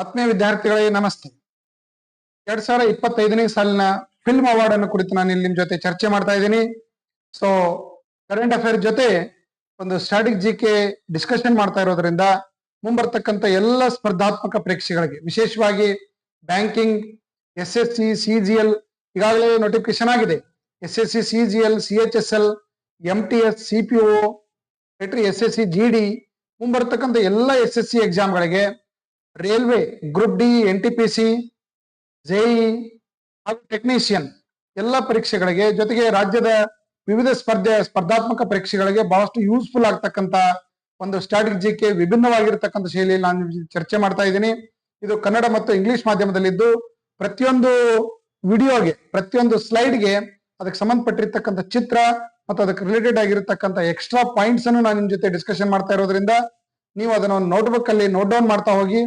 ಆತ್ಮೀಯ ವಿದ್ಯಾರ್ಥಿಗಳಿಗೆ ನಮಸ್ತೆ. ಎರಡ್ ಸಾವಿರ ಇಪ್ಪತ್ತೈದನೇ ಸಾಲಿನ ಫಿಲ್ಮ್ ಅವಾರ್ಡ್ ಅನ್ನು ಕುರಿತು ನಾನು ಇಲ್ಲಿ ನಿಮ್ ಜೊತೆ ಚರ್ಚೆ ಮಾಡ್ತಾ ಇದ್ದೀನಿ. ಸೊ ಕರೆಂಟ್ ಅಫೇರ್ ಜೊತೆ ಒಂದು ಸ್ಟಾಟಿಕ್ ಜಿ ಕೆ ಡಿಸ್ಕಷನ್ ಮಾಡ್ತಾ ಇರೋದ್ರಿಂದ ಮುಂಬರ್ತಕ್ಕಂಥ ಎಲ್ಲ ಸ್ಪರ್ಧಾತ್ಮಕ ಪರೀಕ್ಷೆಗಳಿಗೆ ವಿಶೇಷವಾಗಿ banking S S C C ಈಗಾಗಲೇ ನೋಟಿಫಿಕೇಶನ್ ಆಗಿದೆ. S S C C G L C H S L M T S C P O S S C G D ಮುಂಬರ್ತಕ್ಕಂಥ ಎಲ್ಲ S S C ಎಕ್ಸಾಮ್ಗಳಿಗೆ railway group D N T P C ಹಾಗೂ technician ಎಲ್ಲ ಪರೀಕ್ಷೆಗಳಿಗೆ, ಜೊತೆಗೆ ರಾಜ್ಯದ ವಿವಿಧ ಸ್ಪರ್ಧೆ, ಸ್ಪರ್ಧಾತ್ಮಕ ಪರೀಕ್ಷೆಗಳಿಗೆ ಬಹಳಷ್ಟು ಯೂಸ್ಫುಲ್ ಆಗ್ತಕ್ಕಂತ ಒಂದು ಸ್ಟ್ರಾಟಜಿ ವಿಭಿನ್ನವಾಗಿರತಕ್ಕಂಥ ಶೈಲಿಯಲ್ಲಿ ನಾನು ಚರ್ಚೆ ಮಾಡ್ತಾ ಇದ್ದೀನಿ. ಇದು ಕನ್ನಡ ಮತ್ತು ಇಂಗ್ಲಿಷ್ ಮಾಧ್ಯಮದಲ್ಲಿದ್ದು ಪ್ರತಿಯೊಂದು ವಿಡಿಯೋಗೆ, ಪ್ರತಿಯೊಂದು ಸ್ಲೈಡ್ಗೆ ಅದಕ್ಕೆ ಸಂಬಂಧಪಟ್ಟಿರ್ತಕ್ಕಂಥ ಚಿತ್ರ ಮತ್ತು ಅದಕ್ಕೆ ರಿಲೇಟೆಡ್ ಆಗಿರತಕ್ಕಂಥ ಎಕ್ಸ್ಟ್ರಾ ಪಾಯಿಂಟ್ಸ್ ಅನ್ನು ನಾನು ನಿಮ್ ಜೊತೆ ಡಿಸ್ಕಷನ್ ಮಾಡ್ತಾ ಇರೋದ್ರಿಂದ ನೀವು ಅದನ್ನ ಒಂದು ನೋಟ್ಬುಕ್ ಅಲ್ಲಿ ನೋಟ್ ಡೌನ್ ಮಾಡ್ತಾ ಹೋಗಿ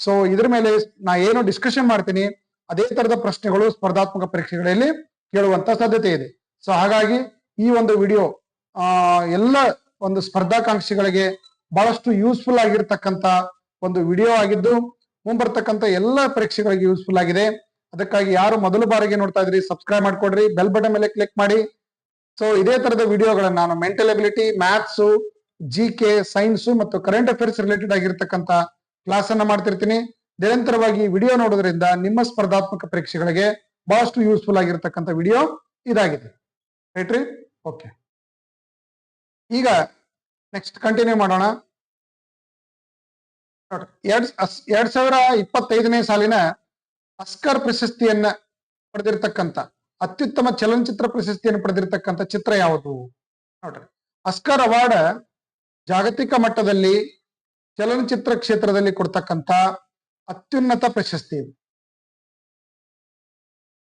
ಸೊ ಇದ್ರ ಮೇಲೆ ನಾ ಏನು ಡಿಸ್ಕಷನ್ ಮಾಡ್ತೀನಿ. ಅದೇ ತರದ ಪ್ರಶ್ನೆಗಳು ಸ್ಪರ್ಧಾತ್ಮಕ ಪರೀಕ್ಷೆಗಳಲ್ಲಿ ಕೇಳುವಂತ ಸಾಧ್ಯತೆ ಇದೆ. ಸೊ ಹಾಗಾಗಿ ಈ ಒಂದು ವಿಡಿಯೋ ಆ, ಎಲ್ಲ ಒಂದು ಸ್ಪರ್ಧಾಕಾಂಕ್ಷಿಗಳಿಗೆ ಬಹಳಷ್ಟು ಯೂಸ್ಫುಲ್ ಆಗಿರ್ತಕ್ಕಂತ ಒಂದು ವಿಡಿಯೋ ಆಗಿದ್ದು, ಮುಂಬರ್ತಕ್ಕಂತ ಎಲ್ಲ ಪರೀಕ್ಷೆಗಳಿಗೆ ಯೂಸ್ಫುಲ್ ಆಗಿದೆ. ಅದಕ್ಕಾಗಿ ಯಾರು ಮೊದಲ ಬಾರಿಗೆ ನೋಡ್ತಾ ಇದ್ರಿ ಸಬ್ಸ್ಕ್ರೈಬ್ ಮಾಡ್ಕೊಡ್ರಿ ಬೆಲ್ ಬಟನ್ ಮೇಲೆ ಕ್ಲಿಕ್ ಮಾಡಿ. ಸೊ ಇದೇ ತರದ ವಿಡಿಯೋಗಳನ್ನ ನಾನು mental ability maths G K science ಮತ್ತು ಕರೆಂಟ್ ಅಫೇರ್ಸ್ ರಿಲೇಟೆಡ್ ಆಗಿರ್ತಕ್ಕಂಥ ಕ್ಲಾಸ್ ಅನ್ನ ಮಾಡ್ತಿರ್ತೀನಿ. ನಿರಂತರವಾಗಿ ವಿಡಿಯೋ ನೋಡೋದ್ರಿಂದ ನಿಮ್ಮ ಸ್ಪರ್ಧಾತ್ಮಕ ಪರೀಕ್ಷೆಗಳಿಗೆ ಬಹಳಷ್ಟು ಯೂಸ್ಫುಲ್ ಆಗಿರ್ತಕ್ಕಂಥ ವಿಡಿಯೋ ಇದಾಗಿದೆ. ರೈಟ್ರಿ? ಓಕೆ. ಈಗ ನೆಕ್ಸ್ಟ್ ಕಂಟಿನ್ಯೂ ಮಾಡೋಣ. ನೋಡ್ರಿ, ಎರಡ್ ಎರಡ್ ಸಾವಿರ ಇಪ್ಪತ್ತೈದನೇ ಸಾಲಿನ ಅಸ್ಕರ್ ಪ್ರಶಸ್ತಿಯನ್ನ ಪಡೆದಿರ್ತಕ್ಕಂಥ, ಅತ್ಯುತ್ತಮ ಚಲನಚಿತ್ರ ಪ್ರಶಸ್ತಿಯನ್ನು ಪಡೆದಿರ್ತಕ್ಕಂಥ ಚಿತ್ರ ಯಾವುದು? ನೋಡ್ರಿ ಅಸ್ಕರ್ ಅವಾರ್ಡ್ ಜಾಗತಿಕ ಮಟ್ಟದಲ್ಲಿ ಚಲನಚಿತ್ರ ಕ್ಷೇತ್ರದಲ್ಲಿ ಕೊಡ್ತಕ್ಕಂಥ ಅತ್ಯುನ್ನತ ಪ್ರಶಸ್ತಿ ಇದು.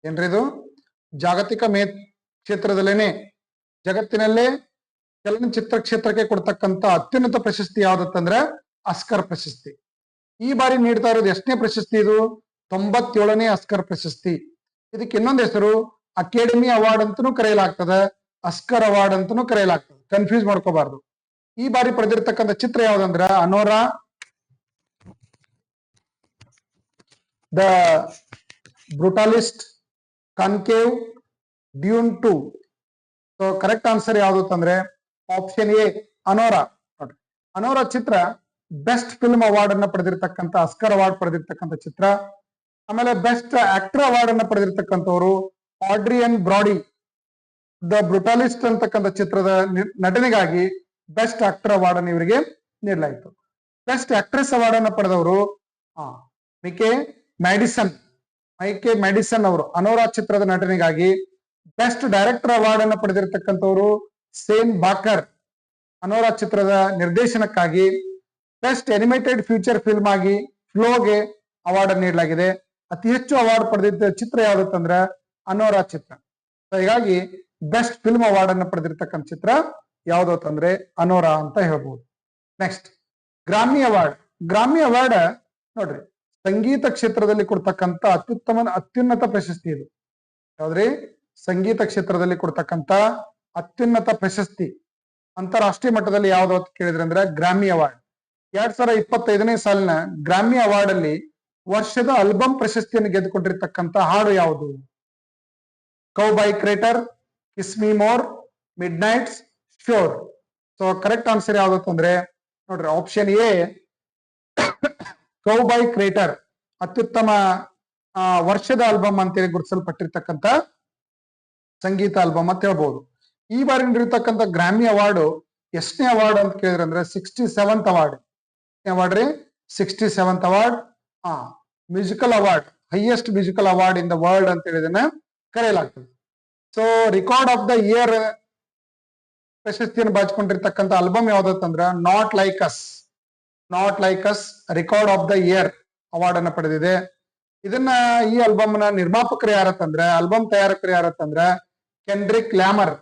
ಏನ್ರಿ ಇದು? ಜಾಗತಿಕ ಮೇ ಕ್ಷೇತ್ರದಲ್ಲೇನೆ ಜಗತ್ತಿನಲ್ಲೇ ಚಲನಚಿತ್ರ ಕ್ಷೇತ್ರಕ್ಕೆ ಕೊಡ್ತಕ್ಕಂಥ ಅತ್ಯುನ್ನತ ಪ್ರಶಸ್ತಿ ಯಾವ್ದತ್ತಂದ್ರೆ ಅಸ್ಕರ್ ಪ್ರಶಸ್ತಿ. ಈ ಬಾರಿ ನೀಡ್ತಾ ಇರೋದು ಎಷ್ಟನೇ ಪ್ರಶಸ್ತಿ ಇದು? ತೊಂಬತ್ತೇಳನೇ ಅಸ್ಕರ್ ಪ್ರಶಸ್ತಿ. ಇದಕ್ಕೆ ಇನ್ನೊಂದು ಹೆಸರು ಅಕಾಡೆಮಿ ಅವಾರ್ಡ್ ಅಂತಾನೂ ಕರೆಯಲಾಗ್ತದೆ ಅಸ್ಕರ್ ಅವಾರ್ಡ್ ಅಂತಾನೂ ಕರೆಯಲಾಗ್ತದೆ. ಕನ್ಫ್ಯೂಸ್ ಮಾಡ್ಕೋಬಾರ್ದು. ಈ ಬಾರಿ ಪಡೆದಿರ್ತಕ್ಕಂಥ ಚಿತ್ರ ಯಾವ್ದಂದ್ರ Anora the Brutalist Conclave Dune two. So correct answer ಯಾವ್ದು ಅಂತಂದ್ರೆ ಆಪ್ಷನ್ ಎ ಅನೋರಾ. ಅನೋರಾ ಚಿತ್ರ ಬೆಸ್ಟ್ ಫಿಲ್ಮ್ ಅವಾರ್ಡ್ ಅನ್ನ ಪಡೆದಿರ್ತಕ್ಕಂಥ ಅಸ್ಕರ್ ಅವಾರ್ಡ್ ಪಡೆದಿರ್ತಕ್ಕಂಥ ಚಿತ್ರ. ಆಮೇಲೆ ಬೆಸ್ಟ್ ಆಕ್ಟರ್ ಅವಾರ್ಡ್ ಅನ್ನ ಪಡೆದಿರ್ತಕ್ಕಂಥವ್ರು ಆಡ್ರಿಯನ್ ಬ್ರಾಡಿ ದ ಬ್ರುಟಾಲಿಸ್ಟ್ ಅಂತಕ್ಕಂಥ ಚಿತ್ರದ ನಟನೆಗಾಗಿ ಬೆಸ್ಟ್ ಆಕ್ಟರ್ ಅವಾರ್ಡ್ ಅನ್ನು ಇವರಿಗೆ ನೀಡಲಾಯಿತು. ಬೆಸ್ಟ್ ಆಕ್ಟ್ರೆಸ್ ಅವಾರ್ಡ್ ಅನ್ನ ಪಡೆದವರು ಮಿಕೆ ಮ್ಯಾಡಿಸನ್ ಮೈಕೆ ಮ್ಯಾಡಿಸನ್ ಅವರು, ಅನೋರಾ ಚಿತ್ರದ ನಟನೆಗಾಗಿ ಬೆಸ್ಟ್ ಡೈರೆಕ್ಟರ್ ಅವಾರ್ಡ್ ಅನ್ನು ಪಡೆದಿರತಕ್ಕಂಥವ್ರು ಸೇನ್ ಬಾಕರ್, ಅನೋರಾ ಚಿತ್ರದ ನಿರ್ದೇಶನಕ್ಕಾಗಿ ಬೆಸ್ಟ್ ಅನಿಮೇಟೆಡ್ ಫ್ಯೂಚರ್ ಫಿಲ್ಮ್ ಆಗಿ ಫ್ಲೋಗೆ ಅವಾರ್ಡ್ ಅನ್ನು ನೀಡಲಾಗಿದೆ. ಅತಿ ಹೆಚ್ಚು ಅವಾರ್ಡ್ ಪಡೆದಿದ್ದ ಚಿತ್ರ ಯಾವ್ದಂದ್ರ ಅನೋರಾ ಚಿತ್ರ. ಹೀಗಾಗಿ ಬೆಸ್ಟ್ ಫಿಲ್ಮ್ ಅವಾರ್ಡ್ ಅನ್ನು ಪಡೆದಿರ್ತಕ್ಕಂಥ ಚಿತ್ರ ಯಾವ್ದು ಅಂತಂದ್ರೆ ಅನೋರಾ ಅಂತ ಹೇಳ್ಬೋದು. Next Grammy award Grammy award ನೋಡ್ರಿ, ಸಂಗೀತ ಕ್ಷೇತ್ರದಲ್ಲಿ ಕೊಡ್ತಕ್ಕಂತ ಅತ್ಯುತ್ತಮ ಅತ್ಯುನ್ನತ ಪ್ರಶಸ್ತಿ ಇದು. ಯಾವ್ದ್ರಿ? ಸಂಗೀತ ಕ್ಷೇತ್ರದಲ್ಲಿ ಕೊಡ್ತಕ್ಕಂತ ಅತ್ಯುನ್ನತ ಪ್ರಶಸ್ತಿ. ಅಂತಾರಾಷ್ಟ್ರೀಯ ಮಟ್ಟದಲ್ಲಿ ಯಾವ್ದು ಅಂತ ಕೇಳಿದ್ರೆ ಅಂದ್ರೆ ಗ್ರಾಮಿ ಅವಾರ್ಡ್ ಎರಡ್ ಸಾವಿರ ಇಪ್ಪತ್ತೈದನೇ ಸಾಲಿನ ಗ್ರಾಮಿ ಅವಾರ್ಡ್ ಅಲ್ಲಿ ವರ್ಷದ ಆಲ್ಬಮ್ ಪ್ರಶಸ್ತಿಯನ್ನು ಗೆದ್ದುಕೊಂಡಿರ್ತಕ್ಕಂತ ಹಾಡು ಯಾವುದು? Cow by crater kiss me more midnights shore so correct answer ಯಾವ್ದು ಅಂತಂದ್ರೆ ನೋಡ್ರಿ option A cow by crater ಅತ್ಯುತ್ತಮ ವರ್ಷದ ಆಲ್ಬಮ್ ಅಂತೇಳಿ ಗುರುತಿಸಲ್ಪಟ್ಟಿರ್ತಕ್ಕಂಥ ಸಂಗೀತ ಆಲ್ಬಮ್ ಅಂತ ಹೇಳ್ಬೋದು. ಈ ಬಾರಿ ನೀಡಿರ್ತಕ್ಕಂಥ ಗ್ರಾಮಿ ಅವಾರ್ಡ್ ಎಷ್ಟನೇ ಅವಾರ್ಡ್ ಅಂತ ಕೇಳಿದ್ರೆ ಅಂದ್ರೆ ಸಿಕ್ಸ್ಟಿ ಸೆವೆಂತ್ ಅವಾರ್ಡ್ ಅವಾರ್ಡ್ ರೀ? ಸಿಕ್ಸ್ಟಿ ಸೆವೆಂತ್ ಅವಾರ್ಡ್ ಆ musical award highest musical award in the world ಅಂತ ಹೇಳಿದನ್ನ ಕರೆಯಲಾಗ್ತದೆ. So record of the year ಪ್ರಶಸ್ತಿಯನ್ನು ಬಾಚಿಕೊಂಡಿರ್ತಕ್ಕಂಥ album ಯಾವ್ದಂದ್ರ not like us not like us record of the year award ಅನ್ನ ಪಡೆದಿದೆ. ಇದನ್ನ ಈ ಆಲ್ಬಮ್ನ ನಿರ್ಮಾಪಕರು ಯಾರತ್ತಂದ್ರೆ ಆಲ್ಬಮ್ ತಯಾರಕರು ಯಾರತ್ತಂದ್ರೆ ಕೆಂಡ್ರಿಕ್ ಲ್ಯಾಮರ್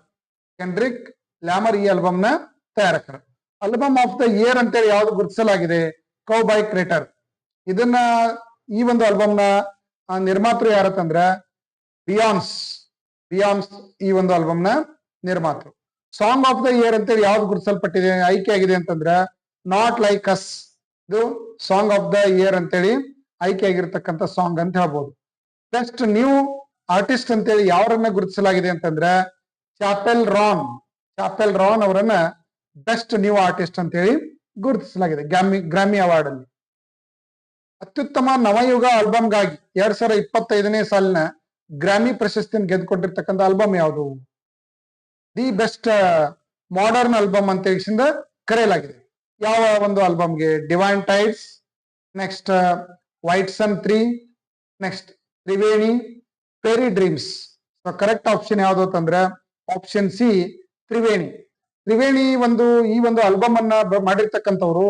ಕೆಂಡ್ರಿಕ್ ಲ್ಯಾಮರ್ ಈ ಆಲ್ಬಮ್ನ ತಯಾರಕರು. ಆಲ್ಬಮ್ ಆಫ್ ದ ಇಯರ್ ಅಂತೇಳಿ ಯಾವ್ದು ಗುರುತಿಸಲಾಗಿದೆ? ಕೌ ಬೈ ಕ್ರೇಟರ್ ಇದನ್ನ ಈ ಒಂದು ಆಲ್ಬಮ್ನ ನಿರ್ಮಾತೃ ಯಾರತ್ತಂದ್ರೆ ಬಿಯಾನ್ಸ್ ಬಿಯಾನ್ಸ್ ಈ ಒಂದು ಆಲ್ಬಮ್ನ ನಿರ್ಮಾತೃ. ಸಾಂಗ್ ಆಫ್ ದ ಇಯರ್ ಅಂತೇಳಿ ಯಾವ್ದು ಗುರುತಿಸಲ್ಪಟ್ಟಿದೆ, ಆಯ್ಕೆ ಆಗಿದೆ ಅಂತಂದ್ರೆ ನಾಟ್ ಲೈಕ್ ಅಸ್ ಇದು ಸಾಂಗ್ ಆಫ್ ದ ಇಯರ್ ಅಂತೇಳಿ ಆಯ್ಕೆ ಆಗಿರ್ತಕ್ಕಂಥ ಸಾಂಗ್ ಅಂತ ಹೇಳ್ಬೋದು. ಬೆಸ್ಟ್ ನ್ಯೂ ಆರ್ಟಿಸ್ಟ್ ಅಂತೇಳಿ ಯಾರನ್ನ ಗುರುತಿಸಲಾಗಿದೆ ಅಂತಂದ್ರೆ ಚಾಪೆಲ್ ರಾನ್ ಚಾಪೆಲ್ ರಾನ್ ಅವರನ್ನ ಬೆಸ್ಟ್ ನ್ಯೂ ಆರ್ಟಿಸ್ಟ್ ಅಂತೇಳಿ ಗುರುತಿಸಲಾಗಿದೆ ಗ್ರಾಮಿ ಗ್ರಾಮಿ ಅವಾರ್ಡ್ ಅಲ್ಲಿ. ಅತ್ಯುತ್ತಮ ನವಯುಗ ಆಲ್ಬಮ್ಗಾಗಿ ಎರಡ್ ಸಾವಿರದ ಇಪ್ಪತ್ತೈದನೇ ಸಾಲಿನ ಗ್ರಾಮಿ ಪ್ರಶಸ್ತಿಯನ್ನು ಗೆದ್ದುಕೊಂಡಿರ್ತಕ್ಕಂಥ ಆಲ್ಬಮ್ ಯಾವುದು? ದಿ ಬೆಸ್ಟ್ ಮಾಡರ್ನ್ ಆಲ್ಬಮ್ ಅಂತ ಹೇಳಿಸಿಂದ ಕರೆಯಲಾಗಿದೆ. ಯಾವ ಒಂದು ಆಲ್ಬಮ್ಗೆ divine tides next white sun three next Triveni fairy dreams so correct option ಯಾವುದು ಅಂತಂದ್ರೆ ಆಪ್ಷನ್ ಸಿ ತ್ರಿವೇಣಿ ತ್ರಿವೇಣಿ ಒಂದು, ಈ ಒಂದು ಆಲ್ಬಮ್ ಅನ್ನ ಮಾಡಿರ್ತಕ್ಕಂಥವ್ರು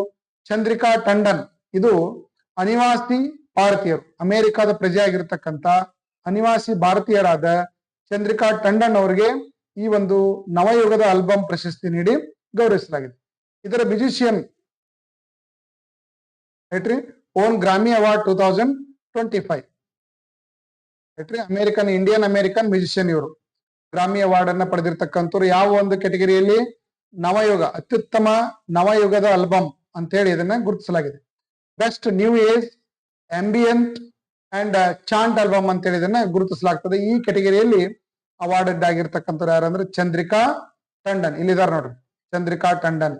ಚಂದ್ರಿಕಾ ಟಂಡನ್. ಇದು ಅನಿವಾಸಿ ಭಾರತೀಯರು, ಅಮೆರಿಕದ ಪ್ರಜೆಯಾಗಿರ್ತಕ್ಕಂಥ ಅನಿವಾಸಿ ಭಾರತೀಯರಾದ ಚಂದ್ರಿಕಾ ಟಂಡನ್ ಅವರಿಗೆ ಈ ಒಂದು ನವಯುಗದ ಆಲ್ಬಮ್ ಪ್ರಶಸ್ತಿ ನೀಡಿ ಗೌರವಿಸಲಾಗಿದೆ. ಇದರ musician ರೈಟ್ರಿ won Grammy award two thousand twenty five ರೈಟ್ರಿ American Indian American musician ಇವರು. ಗ್ರಾಮಿ ಅವಾರ್ಡ್ ಅನ್ನ ಪಡೆದಿರ್ತಕ್ಕಂಥವ್ರು ಯಾವ ಒಂದು ಕೆಟಗರಿಯಲ್ಲಿ ನವಯುಗ, ಅತ್ಯುತ್ತಮ ನವಯುಗದ ಆಲ್ಬಮ್ ಅಂತ ಹೇಳಿ ಇದನ್ನ ಗುರುತಿಸಲಾಗಿದೆ. Best new age ambient and chant album ಅಂತ ಹೇಳಿ ಇದನ್ನ ಗುರುತಿಸಲಾಗ್ತದೆ. ಈ ಕೆಟಗರಿಯಲ್ಲಿ ಅವಾರ್ಡೆಡ್ ಆಗಿರ್ತಕ್ಕಂಥವ್ರು ಯಾರಂದ್ರೆ ಚಂದ್ರಿಕಾ ಟಂಡನ್. ಇಲ್ಲಿದಾರ ನೋಡ್ರಿ. ಚಂದ್ರಿಕಾ ಟಂಡನ್.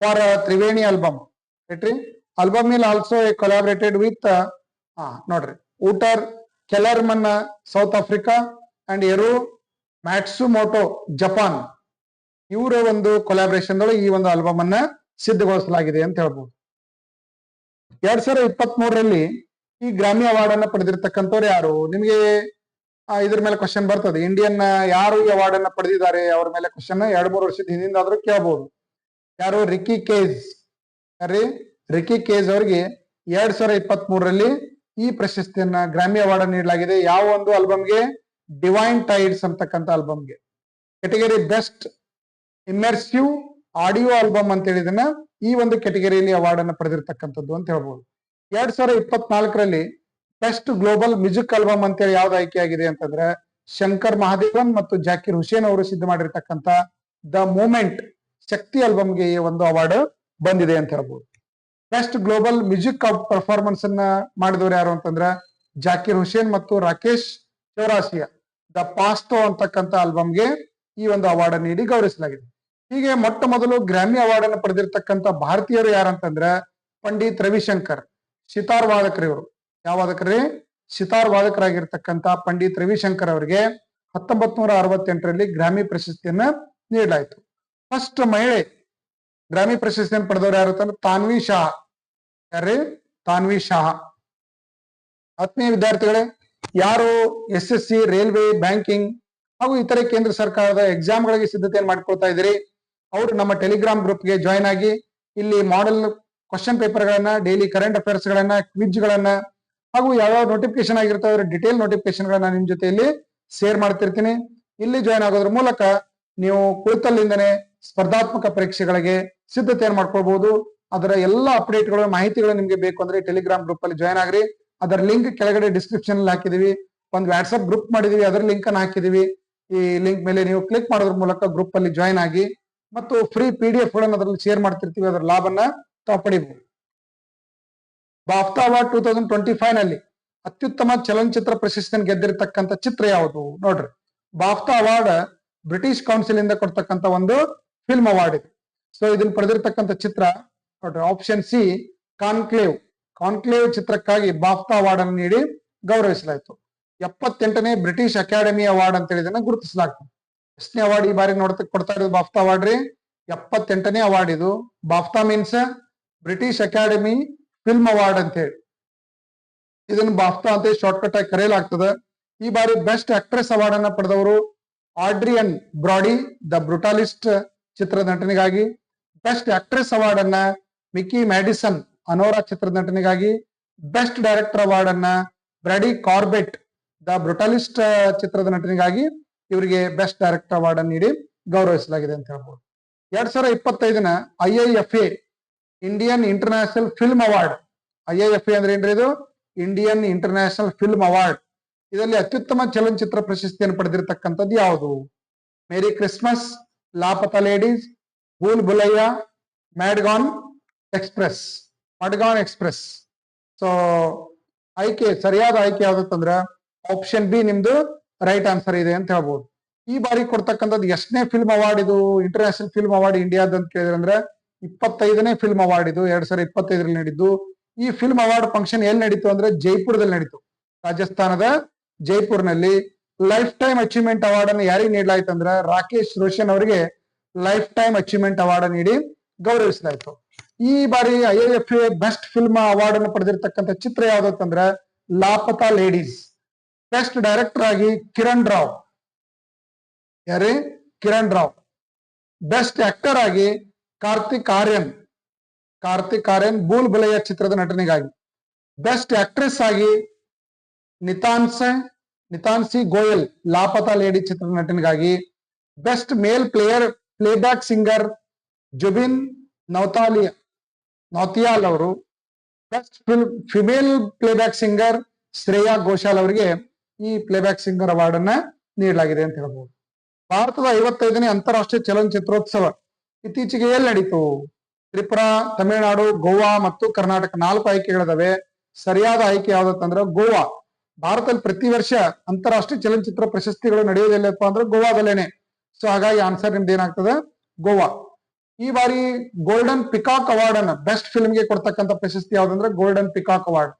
ಫಾರ್ ತ್ರಿವೇಣಿ ಆಲ್ಬಮ್ ಏಟ್ರಿ ಆಲ್ಬಮ್ ಇಲ್ ಆಲ್ಸೋ ಎ ಕೊಲಾಬರೇಟೆಡ್ ವಿತ್ ಹಾ ನೋಡ್ರಿ. Wouter Kellerman South Africa and Eru Matsumoto Japan ಇವರ ಒಂದು ಕೊಲಾಬರೇಷನ್ ಈ ಒಂದು ಆಲ್ಬಮ್ ಅನ್ನ ಸಿದ್ಧಗೊಳಿಸಲಾಗಿದೆ ಅಂತ ಹೇಳ್ಬೋದು. ಎರಡ್ ಸಾವಿರದ ಇಪ್ಪತ್ತ್ ಮೂರರಲ್ಲಿ ಈ ಗ್ರಾಮಿ ಅವಾರ್ಡ್ ಅನ್ನ ಪಡೆದಿರ್ತಕ್ಕಂಥವ್ರು ಯಾರು? ನಿಮಗೆ ಇದ್ರ ಮೇಲೆ ಕ್ವಶನ್ ಬರ್ತದೆ. ಇಂಡಿಯನ್ ಯಾರು ಈ ಅವಾರ್ಡ್ ಅನ್ನ ಪಡೆದಿದ್ದಾರೆ ಅವ್ರ ಮೇಲೆ ಕ್ವಶನ್ ಎರಡ್ ಮೂರು ವರ್ಷದ ಹಿಂದಿಂದ ಆದ್ರೂ ಕೇಳಬಹುದು ಯಾರು? ರಿಕಿ ಕೇಜ್ ಯಾರ್ರಿ? ರಿಕಿ ಕೇಜ್ ಅವ್ರಿಗೆ ಎರಡ್ ಸಾವಿರದ ಇಪ್ಪತ್ತ್ ಮೂರರಲ್ಲಿ ಈ ಪ್ರಶಸ್ತಿಯನ್ನ ಗ್ರಾಮಿ ಅವಾರ್ಡ್ ನೀಡಲಾಗಿದೆ. ಯಾವ ಒಂದು ಆಲ್ಬಮ್ಗೆ ಡಿವೈನ್ ಟೈಡ್ಸ್ ಅಂತಕ್ಕಂಥ ಆಲ್ಬಮ್ಗೆ category best immersive audio album ಅಂತ ಹೇಳಿದನ್ನ ಈ ಒಂದು ಕೆಟಗರಿಯಲ್ಲಿ ಅವಾರ್ಡ್ ಅನ್ನು ಪಡೆದಿರ್ತಕ್ಕಂಥದ್ದು ಅಂತ ಹೇಳ್ಬೋದು. ಎರಡ್ ಸಾವಿರದ ಇಪ್ಪತ್ನಾಲ್ಕರಲ್ಲಿ ಬೆಸ್ಟ್ ಗ್ಲೋಬಲ್ ಮ್ಯೂಸಿಕ್ ಆಲ್ಬಮ್ ಅಂತೇಳಿ ಯಾವ್ದು ಆಯ್ಕೆ ಆಗಿದೆ ಅಂತಂದ್ರೆ ಶಂಕರ್ ಮಹಾದೇವನ್ ಮತ್ತು ಜಾಕಿರ್ ಹುಸೇನ್ ಅವರು ಸಿದ್ಧ ಮಾಡಿರ್ತಕ್ಕಂತ ದ ಮೂಮೆಂಟ್ ಶಕ್ತಿ ಆಲ್ಬಮ್ಗೆ ಈ ಒಂದು ಅವಾರ್ಡ್ ಬಂದಿದೆ ಅಂತ ಹೇಳ್ಬೋದು. ಬೆಸ್ಟ್ ಗ್ಲೋಬಲ್ ಮ್ಯೂಸಿಕ್ ಪರ್ಫಾರ್ಮೆನ್ಸ್ ಅನ್ನ ಮಾಡಿದವರು ಯಾರು ಅಂತಂದ್ರೆ ಜಾಕಿರ್ ಹುಸೇನ್ ಮತ್ತು ರಾಕೇಶ್ ಚೌರಾಸಿಯಾ. ದ ಪಾಸ್ಟೋ ಅಂತಕ್ಕಂಥ ಆಲ್ಬಮ್ಗೆ ಈ ಒಂದು ಅವಾರ್ಡ್ ನೀಡಿ ಗೌರವಿಸಲಾಗಿದೆ. ಹೀಗೆ ಮೊಟ್ಟ ಮೊದಲು ಗ್ರಾಮಿ ಅವಾರ್ಡ್ ಅನ್ನು ಪಡೆದಿರ್ತಕ್ಕಂಥ ಭಾರತೀಯರು ಯಾರಂತಂದ್ರೆ ಪಂಡಿತ್ ರವಿಶಂಕರ್, ಸಿತಾರ್ ವಾದಕರು ಇವರು ಯಾವ ವಾದಕರೇ? ಸಿತಾರ್ ವಾದಕರಾಗಿರ್ತಕ್ಕಂಥ ಪಂಡಿತ್ ರವಿಶಂಕರ್ ಅವರಿಗೆ ಹತ್ತೊಂಬತ್ ನೂರ ಅರವತ್ತೆಂಟರಲ್ಲಿ ಗ್ರಾಮಿ ಪ್ರಶಸ್ತಿಯನ್ನ ನೀಡಲಾಯಿತು. ಫಸ್ಟ್ ಮಹಿಳೆ ಗ್ರಾಮಿ ಪ್ರಶಸ್ತಿಯನ್ನು ಪಡೆದವರು ಯಾರು ಅಂತಂದ್ರೆ ತಾನ್ವಿ ಶಾ. ಯಾರೇ ತಾನ್ವಿ ಶಾ. ಆತ್ಮೀಯ ವಿದ್ಯಾರ್ಥಿಗಳೇ, ಯಾರು S S C, railway, banking ಹಾಗೂ ಇತರೆ ಕೇಂದ್ರ ಸರ್ಕಾರದ ಎಕ್ಸಾಮ್ಗಳಿಗೆ ಸಿದ್ಧತೆಯನ್ನು ಮಾಡ್ಕೊಳ್ತಾ ಇದ್ದೀರಿ, ಅವರು ನಮ್ಮ ಟೆಲಿಗ್ರಾಮ್ ಗ್ರೂಪ್ಗೆ ಜಾಯ್ನ್ ಆಗಿ ಇಲ್ಲಿ ಮಾಡೆಲ್ ಕ್ವಶನ್ ಪೇಪರ್ಗಳನ್ನ, ಡೈಲಿ ಕರೆಂಟ್ ಅಫೇರ್ಸ್ ಗಳನ್ನ ಕ್ವಿಜ್ ಗಳನ್ನ ಹಾಗೂ ಯಾವ್ಯಾವ ನೋಟಿಫಿಕೇಶನ್ ಆಗಿರ್ತಾವೆ ಡಿಟೇಲ್ ನೋಟಿಫಿಕೇಶನ್ ಗಳನ್ನ ನಿಮ್ ಜೊತೆಯಲ್ಲಿ ಶೇರ್ ಮಾಡ್ತಿರ್ತೀನಿ. ಇಲ್ಲಿ ಜಾಯ್ನ್ ಆಗೋದ್ರ ಮೂಲಕ ನೀವು ಕುಳಿತಲ್ಲಿಂದನೇ ಸ್ಪರ್ಧಾತ್ಮಕ ಪರೀಕ್ಷೆಗಳಿಗೆ ಸಿದ್ಧತೆಯನ್ನು ಮಾಡ್ಕೊಳ್ಬಹುದು ಅದರ ಎಲ್ಲ ಅಪ್ಡೇಟ್ಗಳು ಮಾಹಿತಿಗಳು ನಿಮ್ಗೆ ಬೇಕು ಅಂದ್ರೆ ಟೆಲಿಗ್ರಾಮ್ ಗ್ರೂಪ್ ಅಲ್ಲಿ ಜಾಯ್ನ್ ಆಗ್ರಿ. ಅದರ ಲಿಂಕ್ ಕೆಳಗಡೆ ಡಿಸ್ಕ್ರಿಪ್ಷನ್ ಅಲ್ಲಿ ಹಾಕಿದೀವಿ. ಒಂದು ವಾಟ್ಸ್ಆಪ್ ಗ್ರೂಪ್ ಮಾಡಿದೀವಿ, ಅದರ ಲಿಂಕ್ ಅನ್ನು ಹಾಕಿದೀವಿ. ಈ ಲಿಂಕ್ ಮೇಲೆ ನೀವು ಕ್ಲಿಕ್ ಮಾಡೋದ್ರ ಮೂಲಕ ಗ್ರೂಪ್ ಅಲ್ಲಿ ಜಾಯ್ನ್ ಆಗಿ, ಮತ್ತು ಫ್ರೀ ಪಿ ಡಿ ಎಫ್ಗಳನ್ನು ಅದರಲ್ಲಿ ಶೇರ್ ಮಾಡ್ತಿರ್ತೀವಿ, ಅದರ ಲಾಭನ್ನ ತಾವು ಪಡಿಬಹುದು BAFTA award two thousand twenty ಫೈವ್ನಲ್ಲಿ ಅತ್ಯುತ್ತಮ ಚಲನಚಿತ್ರ ಪ್ರಶಸ್ತಿಯನ್ನು ಗೆದ್ದಿರತಕ್ಕಂತ ಚಿತ್ರ ಯಾವುದು ನೋಡ್ರಿ. ಬಾಫ್ತಾ ಅವಾರ್ಡ್ ಬ್ರಿಟಿಷ್ ಕೌನ್ಸಿಲ್ ಇಂದ ಕೊಡ್ತಕ್ಕಂತ ಒಂದು ಫಿಲ್ಮ್ ಅವಾರ್ಡ್ ಇದು. ಸೊ ಇದನ್ನ ಪಡೆದಿರ್ತಕ್ಕಂಥ ಚಿತ್ರ ನೋಡ್ರಿ ಆಪ್ಷನ್ ಸಿ ಕಾನ್ಕ್ಲೇವ್ ಕಾನ್ಕ್ಲೇವ್ ಚಿತ್ರಕ್ಕಾಗಿ ಬಾಫ್ತಾ ಅವಾರ್ಡ್ ಅನ್ನು ನೀಡಿ ಗೌರವಿಸಲಾಯಿತು. ಎಪ್ಪತ್ತೆಂಟನೇ ಬ್ರಿಟಿಷ್ ಅಕಾಡೆಮಿ ಅವಾರ್ಡ್ ಅಂತ ಇದನ್ನ ಗುರುತಿಸಲಾಗ್ತದೆ. ಎಷ್ಟನೇ ಅವಾರ್ಡ್ ಈ ಬಾರಿ ನೋಡ್ತಾ ಕೊಡ್ತಾ ಇರೋದು ಬಾಫ್ತಾ ಅವಾರ್ಡ್ ರೀ? ಎಪ್ಪತ್ತೆಂಟನೇ ಅವಾರ್ಡ್ ಇದು. BAFTA means British Academy film award ಅಂತ ಹೇಳಿ. ಇದನ್ನ ಬಾಫ್ತಾ ಅಂತ ಶಾರ್ಟ್ಕಟ್ ಆಗಿ ಕರೆಯಲಾಗ್ತದೆ. ಈ ಬಾರಿ ಬೆಸ್ಟ್ ಆಕ್ಟ್ರೆಸ್ ಅವಾರ್ಡ್ ಅನ್ನ ಪಡೆದವರು ಆಡ್ರಿಯನ್ ಬ್ರಾಡಿ ದ ಬ್ರುಟಾಲಿಸ್ಟ್ ಚಿತ್ರ ನಟನೆಗಾಗಿ. ಬೆಸ್ಟ್ ಆಕ್ಟ್ರೆಸ್ ಅವಾರ್ಡ್ ಅನ್ನ ಮಿಕ್ಕಿ ಮ್ಯಾಡಿಸನ್ ಅನೋರಾ ಚಿತ್ರದ ನಟನೆಗಾಗಿ. ಬೆಸ್ಟ್ ಡೈರೆಕ್ಟರ್ ಅವಾರ್ಡ್ ಅನ್ನ ಬ್ರಾಡಿ ಕಾರ್ಬೆಟ್ ದ ಬ್ರುಟಾಲಿಸ್ಟ್ ಚಿತ್ರದ ನಟನೆಗಾಗಿ ಇವರಿಗೆ ಬೆಸ್ಟ್ ಡೈರೆಕ್ಟರ್ ಅವಾರ್ಡ್ ಅನ್ನು ನೀಡಿ ಗೌರವಿಸಲಾಗಿದೆ ಅಂತ ಹೇಳ್ಬೋದು. ಎರಡ್ ಸಾವಿರದ ಇಪ್ಪತ್ತೈದನ I I F A Indian International film award I A F ಅಂದ್ರೆ ಏನ್ರಿ ಇದು? ಇಂಡಿಯನ್ ಇಂಟರ್ನ್ಯಾಷನಲ್ ಫಿಲ್ಮ್ ಅವಾರ್ಡ್ ಇದರಲ್ಲಿ ಅತ್ಯುತ್ತಮ ಚಲನಚಿತ್ರ ಪ್ರಶಸ್ತಿಯನ್ನು ಪಡೆದಿರತಕ್ಕಂಥದ್ದು ಯಾವುದು? Merry Christmas Laapataa ladies Bhool Bhulaiyaa Madgaon express Madgaon express so ಆಯ್ಕೆ, ಸರಿಯಾದ ಆಯ್ಕೆ ಯಾವ್ದಂದ್ರ ಆಪ್ಷನ್ ಬಿ ನಿಮ್ದು ರೈಟ್ ಆನ್ಸರ್ ಇದೆ ಅಂತ ಹೇಳ್ಬೋದು. ಈ ಬಾರಿ ಕೊಡ್ತಕ್ಕಂಥದ್ದು ಎಷ್ಟನೇ ಫಿಲ್ಮ್ ಅವಾರ್ಡ್ ಇದು? ಇಂಟರ್ನ್ಯಾಷನಲ್ ಫಿಲ್ಮ್ ಅವಾರ್ಡ್ ಇಂಡಿಯಾದ ಅಂತ ಕೇಳಿದ್ರೆ ಅಂದ್ರೆ ಇಪ್ಪತ್ತೈದನೇ ಫಿಲ್ಮ್ ಅವಾರ್ಡ್ ಇದು, ಎರಡ್ ಸಾವಿರದ ಇಪ್ಪತ್ತೈದರಲ್ಲಿ ನಡೀತು ಈ ಫಿಲ್ಮ್ ಅವಾರ್ಡ್ ಫಂಕ್ಷನ್ ಎಲ್ಲಿ ನಡೀತು ಅಂದ್ರೆ ಜೈಪುರದಲ್ಲಿ ನಡೀತು. ರಾಜಸ್ಥಾನದ ಜೈಪುರ್ನಲ್ಲಿ. ಲೈಫ್ ಟೈಮ್ ಅಚೀವ್ಮೆಂಟ್ ಅವಾರ್ಡ್ ಅನ್ನು ಯಾರಿಗೆ ನೀಡಲಾಯ್ತು ಅಂದ್ರೆ ರಾಕೇಶ್ ರೋಷನ್ ಅವರಿಗೆ ಲೈಫ್ ಟೈಮ್ ಅಚೀವ್ಮೆಂಟ್ ಅವಾರ್ಡ್ ನೀಡಿ ಗೌರವಿಸಲಾಯಿತು. ಈ ಬಾರಿ I F A best film award ಅನ್ನು ಪಡೆದಿರ್ತಕ್ಕಂಥ ಚಿತ್ರ ಯಾವ್ದಂದ್ರೆ ಲಾಪತಾ ಲೇಡೀಸ್ ಬೆಸ್ಟ್ ಡೈರೆಕ್ಟರ್ ಆಗಿ ಕಿರಣ್ ರಾವ್. ಯಾರೇ? ಕಿರಣ್ ರಾವ್. ಬೆಸ್ಟ್ ಆಕ್ಟರ್ ಆಗಿ ಕಾರ್ತಿಕ್ ಆರ್ಯನ್ ಕಾರ್ತಿಕ್ ಆರ್ಯನ್ ಬೂಲ್ ಚಿತ್ರದ ನಟನೆಗಾಗಿ. ಬೆಸ್ಟ್ ಆಕ್ಟ್ರೆಸ್ ಆಗಿ ನಿತಾನ್ಸ, ನಿತಾನ್ಸಿ ಗೋಯಲ್, ಲಾಪತಾ ಲೇಡಿ ಚಿತ್ರದ ನಟನೆಗಾಗಿ. Best male player playback singer Jubin Nautiyal Nautiyal ಅವರು. Best female playback singer Shreya Ghoshal ಅವರಿಗೆ ಈ ಪ್ಲೇಬ್ಯಾಕ್ ಸಿಂಗರ್ ಅವಾರ್ಡ್ ಅನ್ನ ನೀಡಲಾಗಿದೆ ಅಂತ ಹೇಳ್ಬೋದು. ಭಾರತದ ಐವತ್ತೈದನೇ ಅಂತಾರಾಷ್ಟ್ರೀಯ ಚಲನಚಿತ್ರೋತ್ಸವ. ಇತ್ತೀಚೆಗೆ ಎಲ್ಲಿ ನಡೀತು? ತ್ರಿಪುರಾ, ತಮಿಳುನಾಡು, ಗೋವಾ ಮತ್ತು ಕರ್ನಾಟಕ ನಾಲ್ಕು ಆಯ್ಕೆಗಳಿದಾವೆ. ಸರಿಯಾದ ಆಯ್ಕೆ ಯಾವ್ದಂದ್ರೆ ಗೋವಾ. ಭಾರತದಲ್ಲಿ ಪ್ರತಿ ವರ್ಷ ಅಂತಾರಾಷ್ಟ್ರೀಯ ಚಲನಚಿತ್ರ ಪ್ರಶಸ್ತಿಗಳು ನಡೆಯೋದಿಲ್ಲಪ್ಪ ಅಂದ್ರೆ ಗೋವಾದಲ್ಲೇನೆ. ಸೊ ಹಾಗಾಗಿ ಆನ್ಸರ್ ನಿಮ್ದು ಏನಾಗ್ತದೆ? ಗೋವಾ. ಈ ಬಾರಿ ಗೋಲ್ಡನ್ ಪಿಕಾಕ್ ಅವಾರ್ಡ್ ಅನ್ನ ಬೆಸ್ಟ್ ಫಿಲ್ಮ್ಗೆ ಕೊಡ್ತಕ್ಕಂಥ ಪ್ರಶಸ್ತಿ ಯಾವ್ದಂದ್ರೆ ಗೋಲ್ಡನ್ ಪಿಕಾಕ್ ಅವಾರ್ಡ್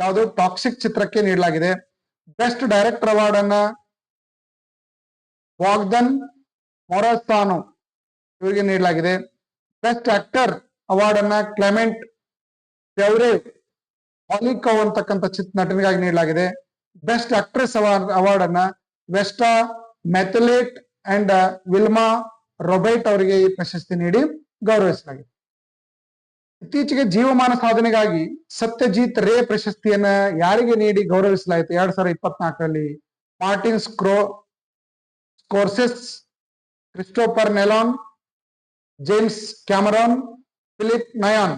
ಯಾವುದು? ಟಾಕ್ಸಿಕ್ ಚಿತ್ರಕ್ಕೆ ನೀಡಲಾಗಿದೆ. ಬೆಸ್ಟ್ ಡೈರೆಕ್ಟರ್ ಅವಾರ್ಡ್ ಅನ್ನ ವಾಗ್ದನ್ ಮೊರಸ್ತಾನು ಇವರಿಗೆ ನೀಡಲಾಗಿದೆ. ಬೆಸ್ಟ್ ಆಕ್ಟರ್ ಅವಾರ್ಡ್ ಅನ್ನ ಕ್ಲೆಮೆಂಟ್ ಫೆವ್ರೆ ಹಾಲಿಕೋ ಅಂತಕ್ಕಂತ ಚಿತ್ರ ನಟನಿಗಾಗಿ ನೀಡಲಾಗಿದೆ. ಬೆಸ್ಟ್ ಆಕ್ಟ್ರೆಸ್ ಅವಾರ್ಡ್ ಅವಾರ್ಡ್ ಅನ್ನ ವೆಸ್ಟಾ ಮೆಥಲೇಟ್ ಅಂಡ್ ವಿಲ್ಮಾ ರೊಬೈಟ್ ಅವರಿಗೆ ಈ ಪ್ರಶಸ್ತಿ ನೀಡಿ ಗೌರವಿಸಲಾಗಿದೆ. ಇತ್ತೀಚೆಗೆ ಜೀವಮಾನ ಸಾಧನೆಗಾಗಿ ಸತ್ಯಜೀತ್ ರೇ ಪ್ರಶಸ್ತಿಯನ್ನ ಯಾರಿಗೆ ನೀಡಿ ಗೌರವಿಸಲಾಯಿತು? ಎರಡ್ ಸಾವಿರದ ಇಪ್ಪತ್ನಾಲ್ಕರಲ್ಲಿ Martin ಸ್ಕ್ರೋ Scorsese Christopher Nolan James Cameron, Phillip Noyce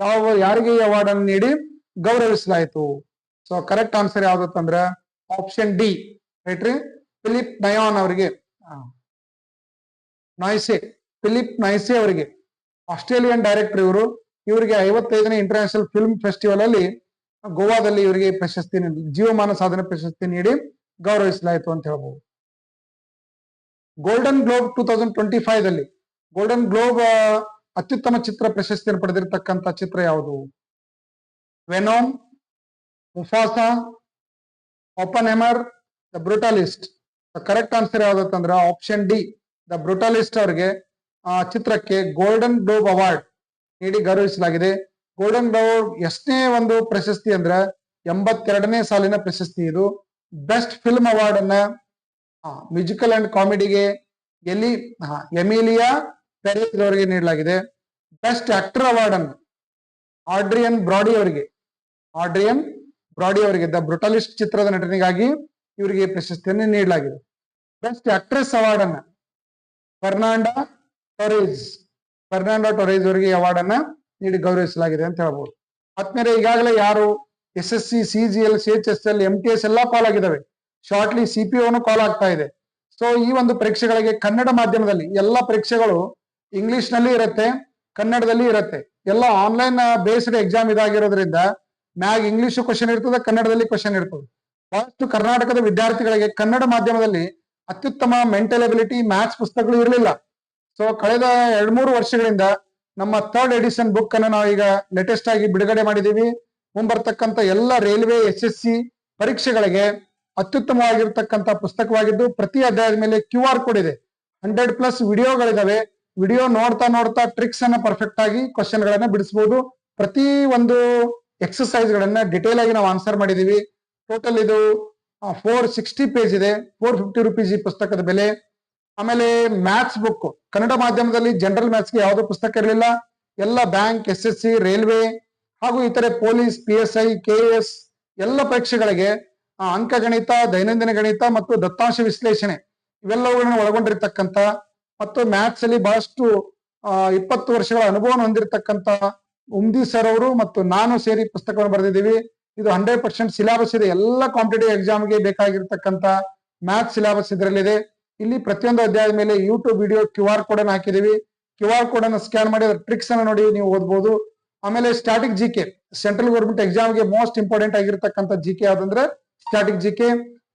ಯಾವ ಯಾರಿಗೆ ಈ ಅವಾರ್ಡ್ ಅನ್ನು ನೀಡಿ ಗೌರವಿಸಲಾಯಿತು? ಸೊ ಕರೆಕ್ಟ್ ಆನ್ಸರ್ ಯಾವ್ದಂದ್ರೆ ಆಪ್ಷನ್ ಡಿ ರೈಟ್ ರೀ? ಫಿಲಿಪ್ ನಯಾನ್ ಅವರಿಗೆ. ನಾಯ್ಸೆ, ಫಿಲಿಪ್ ನಾಯ್ಸೆ ಅವರಿಗೆ. ಆಸ್ಟ್ರೇಲಿಯನ್ ಡೈರೆಕ್ಟರ್ ಇವರು. ಇವರಿಗೆ ಐವತ್ತೈದನೇ ಇಂಟರ್ನ್ಯಾಷನಲ್ ಫಿಲ್ಮ್ ಫೆಸ್ಟಿವಲ್ ಅಲ್ಲಿ ಗೋವಾದಲ್ಲಿ ಇವರಿಗೆ ಪ್ರಶಸ್ತಿ ಜೀವಮಾನ ಸಾಧನೆ ಪ್ರಶಸ್ತಿ ನೀಡಿ ಗೌರವಿಸಲಾಯಿತು ಅಂತ ಹೇಳ್ಬೋದು. Golden Globe two thousand twenty five ದಲ್ಲಿ ಗೋಲ್ಡನ್ ಗ್ಲೋಬ್ ಅತ್ಯುತ್ತಮ ಚಿತ್ರ ಪ್ರಶಸ್ತಿಯನ್ನು ಪಡೆದಿರತಕ್ಕಂತ ಚಿತ್ರ ಯಾವುದು? Venom Mufasa Oppenheimer the Brutalist correct answer ಯಾವ್ದಂದ್ರೆ option D the Brutalist ಅವರಿಗೆ ಆ ಚಿತ್ರಕ್ಕೆ ಗೋಲ್ಡನ್ ಗ್ಲೋಬ್ ಅವಾರ್ಡ್ ನೀಡಿ ಗೌರವಿಸಲಾಗಿದೆ. ಗೋಲ್ಡನ್ ಗ್ಲೋಬ್ ಎಷ್ಟನೇ ಒಂದು ಪ್ರಶಸ್ತಿ ಅಂದ್ರೆ ಎಂಬತ್ತೆರಡನೇ ಸಾಲಿನ ಪ್ರಶಸ್ತಿ ಇದು. ಬೆಸ್ಟ್ ಫಿಲ್ಮ್ ಅವಾರ್ಡ್ ಅನ್ನ ಮ್ಯೂಸಿಕಲ್ ಅಂಡ್ ಕಾಮಿಡಿಗೆ ಎಲಿ ಹಾ, ಎಮಿಲಿಯಾ ಪೆರೇಸ್ ಅವರಿಗೆ ನೀಡಲಾಗಿದೆ. ಬೆಸ್ಟ್ ಆಕ್ಟರ್ ಅವಾರ್ಡ್ ಅನ್ನು ಆಡ್ರಿಯನ್ ಬ್ರಾಡಿ ಅವರಿಗೆ. ಆಡ್ರಿಯನ್ ಬ್ರಾಡಿ ಅವರಿಗೆ ದ ಬ್ರುಟಲಿಸ್ಟ್ ಚಿತ್ರದ ನಟನೆಗಾಗಿ ಇವರಿಗೆ ಪ್ರಶಸ್ತಿಯನ್ನು ನೀಡಲಾಗಿದೆ. ಬೆಸ್ಟ್ ಆಕ್ಟ್ರೆಸ್ ಅವಾರ್ಡ್ ಅನ್ನ ಫರ್ನಾಂಡಾ ಟೊರೇಜ್ ಫರ್ನಾಂಡಾ ಟೊರೇಜ್ ಅವರಿಗೆ ಅವಾರ್ಡ್ ಅನ್ನ ನೀಡಿ ಗೌರವಿಸಲಾಗಿದೆ ಅಂತ ಹೇಳ್ಬೋದು. ಆದ್ಮೇಲೆ ಈಗಾಗಲೇ ಯಾರು S S C C G L, C H S L, M T S ಎಲ್ಲ ಕಾಲ್ ಆಗಿದ್ದಾವೆ. ಶಾರ್ಟ್ಲಿ ಸಿ ಪಿ ಕಾಲ್ ಆಗ್ತಾ ಇದೆ. ಸೊ ಈ ಒಂದು ಪರೀಕ್ಷೆಗಳಿಗೆ ಕನ್ನಡ ಮಾಧ್ಯಮದಲ್ಲಿ ಎಲ್ಲ ಪರೀಕ್ಷೆಗಳು ಇಂಗ್ಲಿಷ್ನಲ್ಲಿ ಇರುತ್ತೆ, ಕನ್ನಡದಲ್ಲಿ ಇರುತ್ತೆ. ಎಲ್ಲ ಆನ್ಲೈನ್ ಬೇಸ್ಡ್ ಎಕ್ಸಾಮ್ ಇದಾಗಿರೋದ್ರಿಂದ ಮ್ಯಾಗ್ ಇಂಗ್ಲಿಷ್ ಕ್ವಶನ್ ಇರ್ತದೆ, ಕನ್ನಡದಲ್ಲಿ ಕ್ವಶನ್ ಇರ್ತದೆ. ಬಹಳಷ್ಟು ಕರ್ನಾಟಕದ ವಿದ್ಯಾರ್ಥಿಗಳಿಗೆ ಕನ್ನಡ ಮಾಧ್ಯಮದಲ್ಲಿ ಅತ್ಯುತ್ತಮ ಮೆಂಟಲ್ ಎಬಿಲಿಟಿ ಮ್ಯಾಥ್ಸ್ ಪುಸ್ತಕಗಳು ಇರಲಿಲ್ಲ. ಸೊ ಕಳೆದ ಎರಡ್ ಮೂರು ವರ್ಷಗಳಿಂದ ನಮ್ಮ ಥರ್ಡ್ ಎಡಿಷನ್ ಬುಕ್ ಅನ್ನು ನಾವು ಈಗ ಲೇಟೆಸ್ಟ್ ಆಗಿ ಬಿಡುಗಡೆ ಮಾಡಿದೀವಿ. ಮುಂಬರ್ತಕ್ಕಂತ ಎಲ್ಲ ರೈಲ್ವೆ ಎಸ್ ಎಸ್ ಸಿ ಪರೀಕ್ಷೆಗಳಿಗೆ ಅತ್ಯುತ್ತಮವಾಗಿರ್ತಕ್ಕಂತ ಪುಸ್ತಕವಾಗಿದ್ದು ಪ್ರತಿ ಅಧ್ಯಾಯದ ಮೇಲೆ ಕ್ಯೂ ಆರ್ ಕೋಡ್ ಇದೆ. ಹಂಡ್ರೆಡ್ ಪ್ಲಸ್ ವಿಡಿಯೋಗಳಿದಾವೆ ವಿಡಿಯೋ ನೋಡ್ತಾ ನೋಡ್ತಾ ಟ್ರಿಕ್ಸ್ ಅನ್ನ ಪರ್ಫೆಕ್ಟ್ ಆಗಿ ಕ್ವಶನ್ ಗಳನ್ನ ಬಿಡಿಸಬಹುದು ಪ್ರತಿ ಒಂದು ಎಕ್ಸಸೈಸ್ ಗಳನ್ನ ಡಿಟೇಲ್ ಆಗಿ ನಾವು ಆನ್ಸರ್ ಮಾಡಿದೀವಿ. ಟೋಟಲ್ ಇದು ಫೋರ್ ಸಿಕ್ಸ್ಟಿ ಪೇಜ್ ಇದೆ. ಫೋರ್ ಫಿಫ್ಟಿ ರುಪೀಸ್ ಈ ಪುಸ್ತಕದ ಬೆಲೆ. ಆಮೇಲೆ ಮ್ಯಾಥ್ಸ್ ಬುಕ್ ಕನ್ನಡ ಮಾಧ್ಯಮದಲ್ಲಿ ಜನರಲ್ ಮ್ಯಾಥ್ಸ್ಗೆ ಯಾವುದೋ ಪುಸ್ತಕ ಇರಲಿಲ್ಲ. ಎಲ್ಲ bank S S C railway ಹಾಗೂ ಇತರೆ police P S I K S ಎಲ್ಲ ಪರೀಕ್ಷೆಗಳಿಗೆ ಅಂಕಗಣಿತ, ದೈನಂದಿನ ಗಣಿತ ಮತ್ತು ದತ್ತಾಂಶ ವಿಶ್ಲೇಷಣೆ ಇವೆಲ್ಲವುಗಳನ್ನು ಒಳಗೊಂಡಿರ್ತಕ್ಕಂಥ ಮತ್ತು ಮ್ಯಾಥ್ಸ್ ಅಲ್ಲಿ ಬಹಳಷ್ಟು ಇಪ್ಪತ್ತು ವರ್ಷಗಳ ಅನುಭವವನ್ನು ಹೊಂದಿರತಕ್ಕಂತ ಉಮ್ದಿ ಸರ್ ಅವರು ಮತ್ತು ನಾನು ಸೇರಿ ಪುಸ್ತಕವನ್ನು ಬರೆದಿದ್ದೀವಿ. ಇದು ಹಂಡ್ರೆಡ್ ಪರ್ಸೆಂಟ್ ಸಿಲೆಬಸ್ ಇದೆ. ಎಲ್ಲ ಕಾಂಪಿಟೇಟಿವ್ ಎಕ್ಸಾಮ್ಗೆ ಬೇಕಾಗಿರ್ತಕ್ಕಂತ ಮ್ಯಾಥ್ಸ್ ಸಿಲೆಬಸ್ ಇದರಲ್ಲಿದೆ. ಇಲ್ಲಿ ಪ್ರತಿಯೊಂದು ಅಧ್ಯಾಯದ ಮೇಲೆ YouTube video Q R code ಅನ್ನು ಹಾಕಿದೀವಿ ಕ್ಯೂ ಆರ್ ಕೋಡ್ ಅನ್ನು ಸ್ಕ್ಯಾನ್ ಮಾಡಿ ಟ್ರಿಕ್ಸ್ ಅನ್ನು ನೋಡಿ ನೀವು ಓದ್ಬೋದು. ಆಮೇಲೆ static G K central government ಎಕ್ಸಾಮ್ಗೆ ಮೋಸ್ಟ್ ಇಂಪಾರ್ಟೆಂಟ್ ಆಗಿರ್ತಕ್ಕಂಥ ಜಿ ಕೆ ಯಾವ್ದಂದ್ರೆ ಸ್ಟಾಟಿಕ್ ಜಿ ಕೆ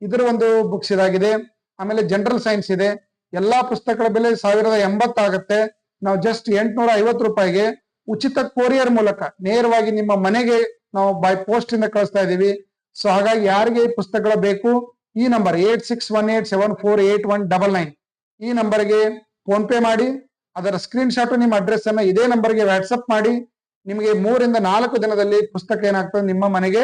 ಇದರ ಒಂದು ಬುಕ್ಸ್ ಇದಾಗಿದೆ. ಆಮೇಲೆ ಜನರಲ್ ಸೈನ್ಸ್ ಇದೆ. ಎಲ್ಲಾ ಪುಸ್ತಕಗಳ ಬೆಲೆ ಸಾವಿರದ ಎಂಬತ್ತಾಗತ್ತೆ ನಾವು ಜಸ್ಟ್ ಎಂಟುನೂರ ಐವತ್ತು ರೂಪಾಯಿಗೆ ಉಚಿತ ಕೊರಿಯರ್ ಮೂಲಕ ನೇರವಾಗಿ ನಿಮ್ಮ ಮನೆಗೆ ನಾವು ಬೈ ಪೋಸ್ಟ್ ಇಂದ ಕಳಿಸ್ತಾ ಇದೀವಿ ಸೊ ಹಾಗಾಗಿ ಯಾರಿಗೆ ಈ ಪುಸ್ತಕಗಳು ಬೇಕು, ಈ number eight six one eight seven four eight one double nine. ಈ ನಂಬರ್ಗೆ ಫೋನ್ ಪೇ ಮಾಡಿ, ಅದರ ಸ್ಕ್ರೀನ್ ಶಾಟ್ ನಿಮ್ಮ ಅಡ್ರೆಸ್ ಅನ್ನ ಇದೇ ನಂಬರ್ಗೆ ವಾಟ್ಸಪ್ ಮಾಡಿ, ನಿಮಗೆ ಮೂರಿಂದ ನಾಲ್ಕು ದಿನದಲ್ಲಿ ಪುಸ್ತಕ ಏನಾಗ್ತದೆ ನಿಮ್ಮ ಮನೆಗೆ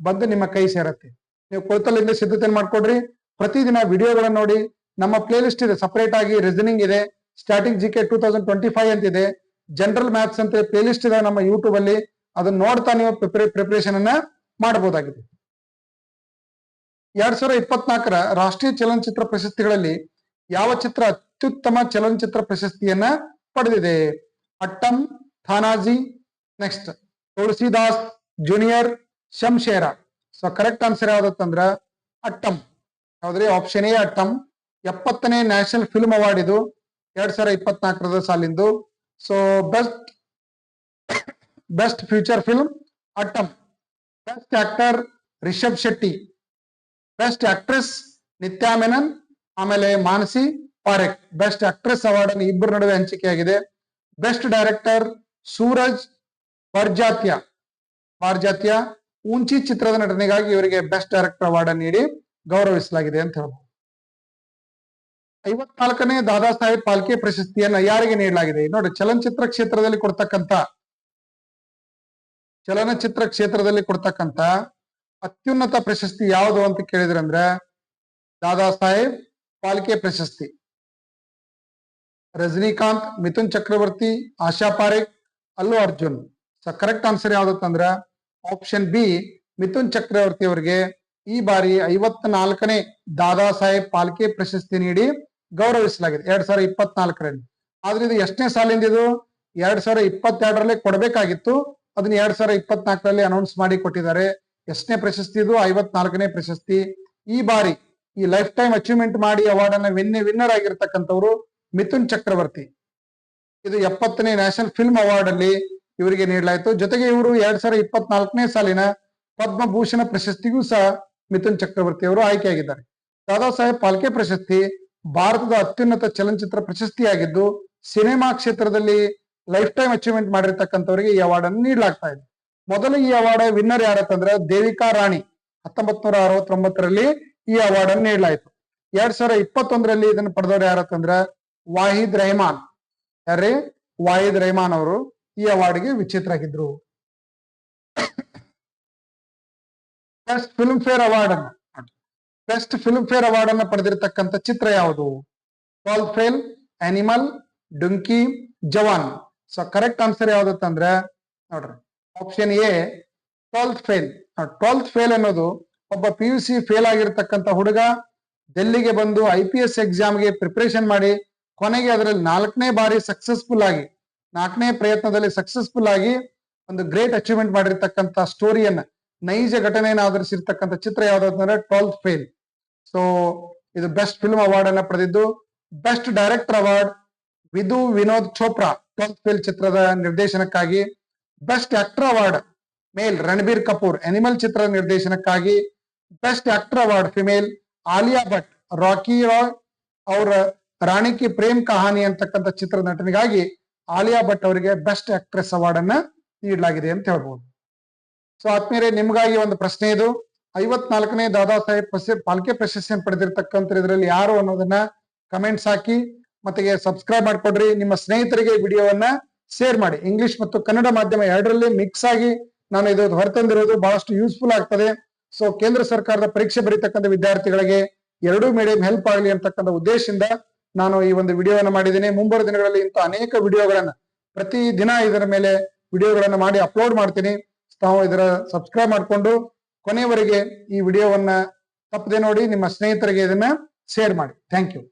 ಬಂದು ನಿಮ್ಮ ಕೈ ಸೇರತ್ತೆ. ನೀವು ಕುಳಿತಲ್ಲಿಂದ ಸಿದ್ಧತೆ ಮಾಡ್ಕೊಡ್ರಿ. ಪ್ರತಿದಿನ ವಿಡಿಯೋಗಳನ್ನ ನೋಡಿ ನಮ್ಮ ಪ್ಲೇಲಿಸ್ಟ್ ಇದೆ ಸಪರೇಟ್ ಆಗಿ ರೀಸನಿಂಗ್ ಇದೆ. Starting G K two thousand twenty five ಅಂತ ಇದೆ ಜನರಲ್ ಮ್ಯಾಥ್ಸ್ ಅಂತ ಪ್ಲೇಲಿಸ್ಟ್ ಇದೆ ನಮ್ಮ ಯೂಟ್ಯೂಬ್ ಅಲ್ಲಿ. ಅದನ್ನ ನೋಡ್ತಾ ನೀವು ಪ್ರಿಪರೇಷನ್ ಅನ್ನ ಮಾಡಬಹುದಾಗಿದೆ ಎರಡ್ ಸಾವಿರದ ಇಪ್ಪತ್ನಾಲ್ಕರ ರಾಷ್ಟ್ರೀಯ ಚಲನಚಿತ್ರ ಪ್ರಶಸ್ತಿಗಳಲ್ಲಿ ಯಾವ ಚಿತ್ರ ಅತ್ಯುತ್ತಮ ಚಲನಚಿತ್ರ ಪ್ರಶಸ್ತಿಯನ್ನ ಪಡೆದಿದೆ? Aattam, Tanhaji next Tulsidas Junior Shamshera. So correct answer ಯಾವ್ದತ್ತಂದ್ರ Aattam. ಯಾವ್ದ್ರಿ ಆಪ್ಷನ್ ಎ ಅಟ್ಟಂ. ಎಪ್ಪತ್ತನೇ ನ್ಯಾಷನಲ್ ಫಿಲ್ಮ್ ಅವಾರ್ಡ್ ಇದು ಎರಡ್ ಸಾವಿರ ಇಪ್ಪತ್ನಾಲ್ಕರದ ಸಾಲಿಂದು. So best best feature film Aattam best actor Rishab Shetty best actress Nithya Menen ಆಮೇಲೆ Manasi Parekh best actress award ಅನ್ನು ಇಬ್ಬರ ನಡುವೆ ಹಂಚಿಕೆಯಾಗಿದೆ. ಬೆಸ್ಟ್ ಡೈರೆಕ್ಟರ್ ಸೂರಜ್ ಬರ್ಜಾತ್ಯ ಬಾರ್ಜಾತ್ಯ ಉಂಚಿ ಚಿತ್ರದ ನಟನೆಗಾಗಿ ಇವರಿಗೆ ಬೆಸ್ಟ್ ಡೈರೆಕ್ಟರ್ ಅವಾರ್ಡ್ ನೀಡಿ ಗೌರವಿಸಲಾಗಿದೆ ಅಂತ ಹೇಳ್ಬೋದು. ಐವತ್ನಾಲ್ಕನೇ ದಾದಾ ಸಾಹೇಬ್ ಪಾಲ್ಕೆ ಪ್ರಶಸ್ತಿಯನ್ನ ಯಾರಿಗೆ ನೀಡಲಾಗಿದೆ? ನೋಡಿ, ಚಲನಚಿತ್ರ ಕ್ಷೇತ್ರದಲ್ಲಿ ಕೊಡ್ತಕ್ಕಂತ ಚಲನಚಿತ್ರ ಕ್ಷೇತ್ರದಲ್ಲಿ ಕೊಡ್ತಕ್ಕಂತ ಅತ್ಯುನ್ನತ ಪ್ರಶಸ್ತಿ ಯಾವುದು ಅಂತ ಕೇಳಿದ್ರಂದ್ರೆ ದಾದಾ ಸಾಹೇಬ್ ಪಾಲ್ಕೆ ಪ್ರಶಸ್ತಿ. ರಜನಿಕಾಂತ್, ಮಿಥುನ್ ಚಕ್ರವರ್ತಿ, ಆಶಾ Parekh, Allu Arjun. So correct answer ಯಾವ್ದತ್ತಂದ್ರ option B Mithun Chakraborty ಅವರಿಗೆ ಈ ಬಾರಿ ಐವತ್ನಾಲ್ಕನೇ ದಾದಾ ಸಾಹೇಬ್ ಪಾಲ್ಕೆ ಪ್ರಶಸ್ತಿ ನೀಡಿ ಗೌರವಿಸಲಾಗಿದೆ. ಎರಡ್ ಸಾವಿರದ ಇಪ್ಪತ್ನಾಲ್ಕರಲ್ಲಿ. ಆದ್ರೆ ಇದು ಎಷ್ಟನೇ ಸಾಲಿಂದ ಇದು? ಎರಡ್ ಸಾವಿರದ ಇಪ್ಪತ್ತೆರಡರಲ್ಲಿ ಕೊಡಬೇಕಾಗಿತ್ತು. ಅದನ್ನ ಎರಡ್ ಸಾವಿರದ ಇಪ್ಪತ್ನಾಲ್ಕರಲ್ಲಿ ಅನೌನ್ಸ್ ಮಾಡಿ ಕೊಟ್ಟಿದ್ದಾರೆ. ಎಷ್ಟನೇ ಪ್ರಶಸ್ತಿ ಇದು? ಐವತ್ನಾಲ್ಕನೇ ಪ್ರಶಸ್ತಿ. ಈ ಬಾರಿ ಈ ಲೈಫ್ ಟೈಮ್ ಅಚೀವ್ಮೆಂಟ್ ಮಾಡಿ ಅವಾರ್ಡ್ ಅನ್ನ ವಿನ್ ವಿನ್ನರ್ ಆಗಿರ್ತಕ್ಕಂಥವ್ರು ಮಿಥುನ್ ಚಕ್ರವರ್ತಿ. ಇದು ಎಪ್ಪತ್ತನೇ ನ್ಯಾಷನಲ್ ಫಿಲ್ಮ್ ಅವಾರ್ಡ್ ಅಲ್ಲಿ ಇವರಿಗೆ ನೀಡಲಾಯಿತು. ಜೊತೆಗೆ ಇವರು ಎರಡ್ ಸಾವಿರದ ಇಪ್ಪತ್ನಾಲ್ಕನೇ ಸಾಲಿನ ಪದ್ಮಭೂಷಣ ಪ್ರಶಸ್ತಿಗೂ ಸಹ ಮಿಥುನ್ ಚಕ್ರವರ್ತಿ ಅವರು ಆಯ್ಕೆಯಾಗಿದ್ದಾರೆ. ದಾದಾ ಸಾಹೇಬ್ ಪಾಲ್ಕೆ ಪ್ರಶಸ್ತಿ. ಭಾರತದ ಅತ್ಯುನ್ನತ ಚಲನಚಿತ್ರ ಪ್ರಶಸ್ತಿಯಾಗಿದ್ದು ಸಿನಿಮಾ ಕ್ಷೇತ್ರದಲ್ಲಿ ಲೈಫ್ ಟೈಮ್ ಅಚೀವ್ಮೆಂಟ್ ಮಾಡಿರ್ತಕ್ಕಂಥವರಿಗೆ ಈ ಅವಾರ್ಡ್ ಅನ್ನು ನೀಡಲಾಗ್ತಾ ಇದೆ. ಮೊದಲು ಈ ಅವಾರ್ಡ್ ವಿನ್ನರ್ ಯಾರತ್ತಂದ್ರೆ ದೇವಿಕಾ ರಾಣಿ. ಹತ್ತೊಂಬತ್ ನೂರ ಅರವತ್ತೊಂಬತ್ತರಲ್ಲಿ ಈ ಅವಾರ್ಡ್ ಅನ್ನು ನೀಡಲಾಯಿತು. ಎರಡ್ ಸಾವಿರ ಇಪ್ಪತ್ತೊಂದರಲ್ಲಿ ಇದನ್ನು ಪಡೆದವರು ಯಾರತ್ತಂದ್ರ ವಾಹಿದ್ ರೆಹಮಾನ್. ಯಾರೇ ವಾಹಿದ್ ರೆಹಮಾನ್ ಅವರು ಈ ಅವಾರ್ಡ್ಗೆ ವಿಚಿತ್ರಾಗಿದ್ರು ಫಿಲ್ಮ್ ಫೇರ್ ಅವಾರ್ಡ್ ಅನ್ನು. ಬೆಸ್ಟ್ ಫಿಲ್ಮ್ ಫೇರ್ ಅವಾರ್ಡ್ ಅನ್ನು ಪಡೆದಿರತಕ್ಕಂಥ ಚಿತ್ರ ಯಾವುದು? Twelfth Fail Animal Dunki Jawan so correct answer ಯಾವ್ದತ್ತಂದ್ರೆ ನೋಡ್ರಿ option A Twelfth Fail Twelfth Fail ಅನ್ನೋದು ಒಬ್ಬ ಪಿ ಯು ಸಿ ಫೇಲ್ ಆಗಿರ್ತಕ್ಕಂಥ ಹುಡುಗ ಡೆಲ್ಲಿಗೆ ಬಂದು ಐ ಪಿ ಎಸ್ ಎಕ್ಸಾಮ್ಗೆ ಪ್ರಿಪರೇಷನ್ ಮಾಡಿ, ಕೊನೆಗೆ ಅದರಲ್ಲಿ ನಾಲ್ಕನೇ ಬಾರಿ ಸಕ್ಸಸ್ಫುಲ್ ಆಗಿ, ನಾಲ್ಕನೇ ಪ್ರಯತ್ನದಲ್ಲಿ ಸಕ್ಸಸ್ಫುಲ್ ಆಗಿ ಒಂದು ಗ್ರೇಟ್ ಅಚೀವ್ಮೆಂಟ್ ಮಾಡಿರ್ತಕ್ಕಂಥ ಸ್ಟೋರಿಯನ್ನ ನೈಜ ಘಟನೆಯನ್ನು ಆಧರಿಸಿರ್ತಕ್ಕಂಥ ಚಿತ್ರ ಯಾವ್ದು ಅಂತಂದ್ರೆ ಟ್ವೆಲ್ತ್ ಫೇಲ್ ಸೊ ಇದು ಬೆಸ್ಟ್ ಫಿಲ್ಮ್ ಅವಾರ್ಡ್ ಅನ್ನ ಪಡೆದಿದ್ದು. Best director award Vidhu Vinod Chopra Twelfth Fail ಚಿತ್ರದ ನಿರ್ದೇಶನಕ್ಕಾಗಿ. Best actor award male Ranbir Kapoor Animal ಚಿತ್ರ ನಿರ್ದೇಶನಕ್ಕಾಗಿ. Best actor award female Alia Bhatt, Rocky Roy ಅವರ ರಾಣಿ ಕಿ ಪ್ರೇಮ್ ಕಹಾನಿ ಅಂತಕ್ಕಂಥ ಚಿತ್ರ ನಟನೆಗಾಗಿ ಆಲಿಯಾ ಭಟ್ ಅವರಿಗೆ ಬೆಸ್ಟ್ ಆಕ್ಟ್ರೆಸ್ ಅವಾರ್ಡ್ ಅನ್ನ ನೀಡಲಾಗಿದೆ ಅಂತ ಹೇಳ್ಬೋದು. ಸೊ ಆತ್ಮೀಯರೇ, ನಿಮ್ಗಾಗಿ ಒಂದು ಪ್ರಶ್ನೆ ಇದು. ಐವತ್ನಾಲ್ಕನೇ ದಾದಾ ಸಾಹೇಬ್ ಪ್ರಶಸ್ತಿ, ಪಾಲ್ಕೆ ಪ್ರಶಸ್ತಿಯನ್ನು ಪಡೆದಿರ್ತಕ್ಕಂಥ ಇದರಲ್ಲಿ ಯಾರು ಅನ್ನೋದನ್ನ ಕಮೆಂಟ್ಸ್ ಹಾಕಿ, ಮತ್ತೆ ಸಬ್ಸ್ಕ್ರೈಬ್ ಮಾಡ್ಕೊಡ್ರಿ. ನಿಮ್ಮ ಸ್ನೇಹಿತರಿಗೆ ವಿಡಿಯೋವನ್ನ ಶೇರ್ ಮಾಡಿ. ಇಂಗ್ಲಿಷ್ ಮತ್ತು ಕನ್ನಡ ಮಾಧ್ಯಮ ಎರಡರಲ್ಲಿ ಮಿಕ್ಸ್ ಆಗಿ ನಾನು ಇದು ಹೊರತಂದಿರೋದು ಬಹಳಷ್ಟು ಯೂಸ್ಫುಲ್ ಆಗ್ತದೆ. ಸೊ ಕೇಂದ್ರ ಸರ್ಕಾರದ ಪರೀಕ್ಷೆ ಬರೀತಕ್ಕಂಥ ವಿದ್ಯಾರ್ಥಿಗಳಿಗೆ ಎರಡೂ ಮೀಡಿಯಂ ಹೆಲ್ಪ್ ಆಗಲಿ ಅಂತಕ್ಕಂಥ ಉದ್ದೇಶದಿಂದ ನಾನು ಈ ಒಂದು ವಿಡಿಯೋವನ್ನು ಮಾಡಿದ್ದೀನಿ. ಮುಂಬರುವ ದಿನಗಳಲ್ಲಿ ಇಂಥ ಅನೇಕ ವಿಡಿಯೋಗಳನ್ನು ಪ್ರತಿ ದಿನ ಇದರ ಮೇಲೆ ವಿಡಿಯೋಗಳನ್ನು ಮಾಡಿ ಅಪ್ಲೋಡ್ ಮಾಡ್ತೀನಿ. ತಾವು ಇದರ ಸಬ್ಸ್ಕ್ರೈಬ್ ಮಾಡಿಕೊಂಡು ಕೊನೆಯವರೆಗೆ ಈ ವಿಡಿಯೋವನ್ನ ತಪ್ಪದೆ ನೋಡಿ, ನಿಮ್ಮ ಸ್ನೇಹಿತರಿಗೆ ಇದನ್ನ ಶೇರ್ ಮಾಡಿ. Thank you